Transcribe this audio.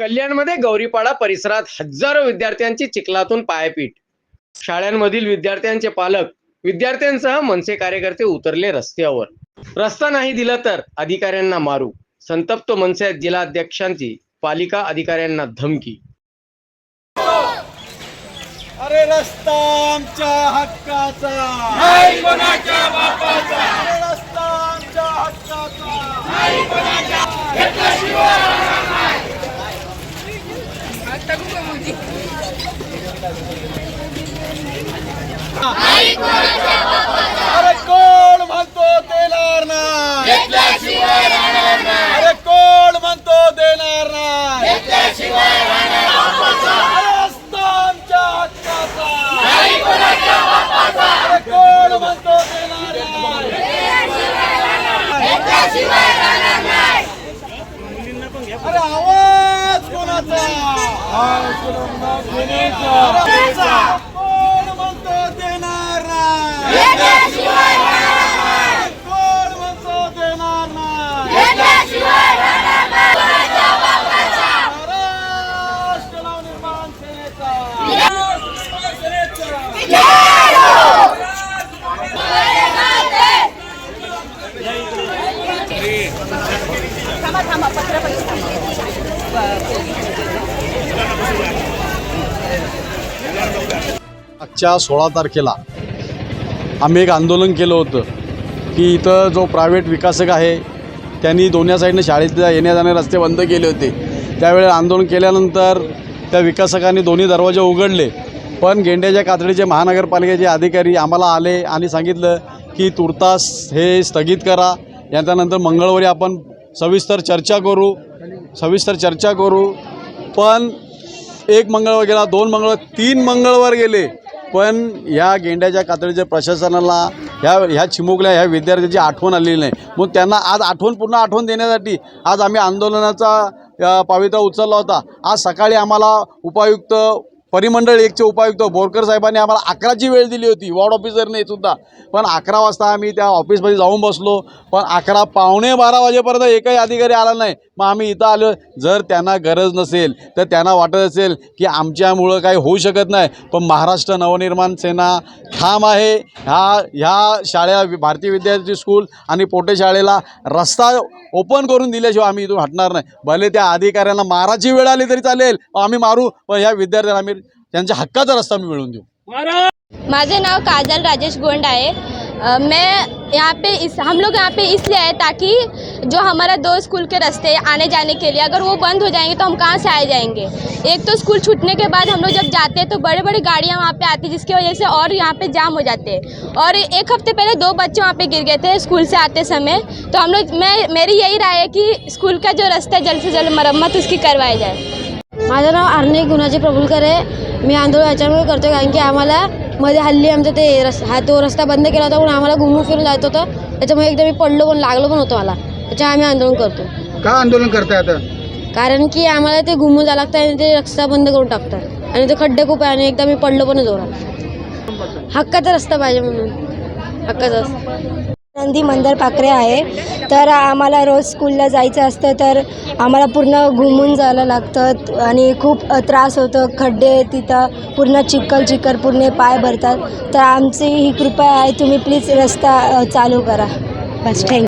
कल्याणमध्ये गौरीपाडा परिसरात हजारो विद्यार्थ्यांची चिखलातून पायपीट शाळांमधील विद्यार्थ्यांचे पालक विद्यार्थ्यांसह मनसे कार्यकर्ते उतरले रस्त्यावर. रस्ता नाही दिला तर अधिकाऱ्यांना मारू. संतप्त मनसे जिल्हाध्यक्षांची पालिका अधिकाऱ्यांना धमकी. अरे रस्ता आमच्या हक्काचा. नाही कोणाच्या बापाचा. अरे रस्ता आमच्या हक्काचा. नाही अरे कोण म्हणतो देणार नाही? अरे कोण म्हणतो देणार नाही अरे रस्ता आमच्या हक्काचा अरे कोण म्हणतो देणार नाही अरे आवाज कोणाचा आवाज कोणाचा? कोण म्हणतो देणार नाही कोण म्हणतो देणार नाही महाराष्ट्र नवनिर्माण सेनेचा मार्चच्या सोळा तारखेला आम्ही एक आंदोलन केलं होतं की इथं जो प्रायव्हेट विकासक आहे त्यांनी दोन्ही साईडनं शाळेत येण्या जाणे रस्ते बंद केले होते. त्यावेळेला आंदोलन केल्यानंतर त्या विकासकांनी दोन्ही दरवाजे उघडले. पण गेंड्याच्या कातडीचे महानगरपालिकेचे अधिकारी आम्हाला आले आणि सांगितलं की तुर्तास हे स्थगित करा. याच्यानंतर मंगळवारी आपण सविस्तर चर्चा करू सविस्तर चर्चा करू. पण एक मंगळवार गेला दोन मंगळवार तीन मंगळवार गेले. पण ह्या गेंड्याच्या कातडीच्या प्रशासनाला ह्या ह्या चिमुकल्या ह्या विद्यार्थ्याची आठवण आलेली नाही. मग त्यांना आज आठवण पूर्ण आठवण देण्यासाठी आज आम्ही आंदोलनाचा पावित्रा उचलला होता. आज सकाळी आम्हाला उपायुक्त परिमंडळ एकचे उपायुक्त बोरकर साहेबांनी आम्हाला अकराची वेळ दिली होती वॉर्ड ऑफिसरने सुद्धा. पण अकरा वाजता आम्ही त्या ऑफिसमध्ये जाऊन बसलो. पण अकरा पावणे बारा वाजेपर्यंत एकही अधिकारी आला नाही. मग आम्ही इथं आलो. जर त्यांना गरज नसेल तर त्यांना वाटत असेल की आमच्यामुळं काही होऊ शकत नाही. पण महाराष्ट्र नवनिर्माण सेना ठाम आहे. ह्या ह्या शाळा भारतीय विद्यार्थी स्कूल आणि पोटे शाळेला रस्ता ओपन करून दिल्याशिवाय आम्ही इथून हटणार नाही. भले त्या अधिकाऱ्यांना माराची वेळ आली तरी चालेल. आम्ही मारू. पण ह्या विद्यार्थ्यांना आम्ही हक्काचा रस्ता आम्ही मिळवून नाव काजल राजेश गोंड अ, मैं यहाँ पे इस हम लोग यहाँ पे इसलिए आए ताकि जो हमारा दो स्कूल के रास्ते आने जाने के लिए अगर वो बंद हो जाएँगे तो हम कहाँ से आए जाएँगे? एक तो स्कूल छूटने के बाद हम लोग जब जाते हैं तो बड़े बड़ी गाड़ियाँ वहाँ पे आती हैं जिसकी वजह से और यहाँ पे जाम हो जाते हैं। और एक हफ़्ते पहले दो बच्चे वहाँ पे गिर गए थे स्कूल से आते समय। तो हम लोग मैं मेरी यही राय है कि स्कूल का जो रास्ता है जल्द से जल्द मरम्मत उसकी करवाई जाए। माझं नाव आर्ने गुणाजी प्रभुलकर आहे. मी आंदोलन याच्यामुळे करतो कारण की आम्हाला मध्ये हल्ली आमचा ते रस हा तो रस्ता बंद केला होता म्हणून आम्हाला घुमून फिरून जायचं होतं. त्याच्यामुळे एकदा मी पडलो पण लागलो पण होतो मला त्याच्यामुळे आम्ही आंदोलन करतो का आंदोलन करताय आता? कारण की आम्हाला ते घुमून जावं लागतं आणि ते रस्ता बंद करून टाकतात. आणि ते खड्डे खूप आहे आणि एकदा मी पडलो पण जोरात. हक्काचा रस्ता पाहिजे म्हणून. हक्काचा रस्ता. नंदी मंदर पाकरे आहे. तर आम्हाला रोज स्कूलला जायचं असतं तर आम्हाला पूर्ण घुमून जायला लागतं आणि खूप त्रास होतो. खड्डे तिथं पूर्ण चिखल चिखल पूर्ण पाय भरतात. तर आमची ही कृपा आहे तुम्ही प्लीज रस्ता चालू करा. बस थँक्यू